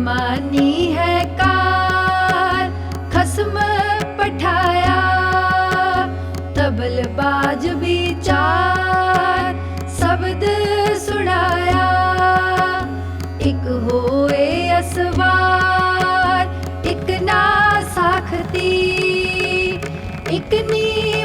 ਫੁਰਮਾਨੀ ਹੈ ਕਾਰ ਖਸਮ ਪਠਾਇਆ ਤਬਲ ਬਾਜ ਵਿਚਾਰ ਸ਼ਬਦ ਸੁਣਾਇਆ ਇੱਕ ਹੋਏ ਅਸਵਾਰ ਇੱਕ ਨਾ ਸਾਖਤੀ ਇੱਕ ਨੀ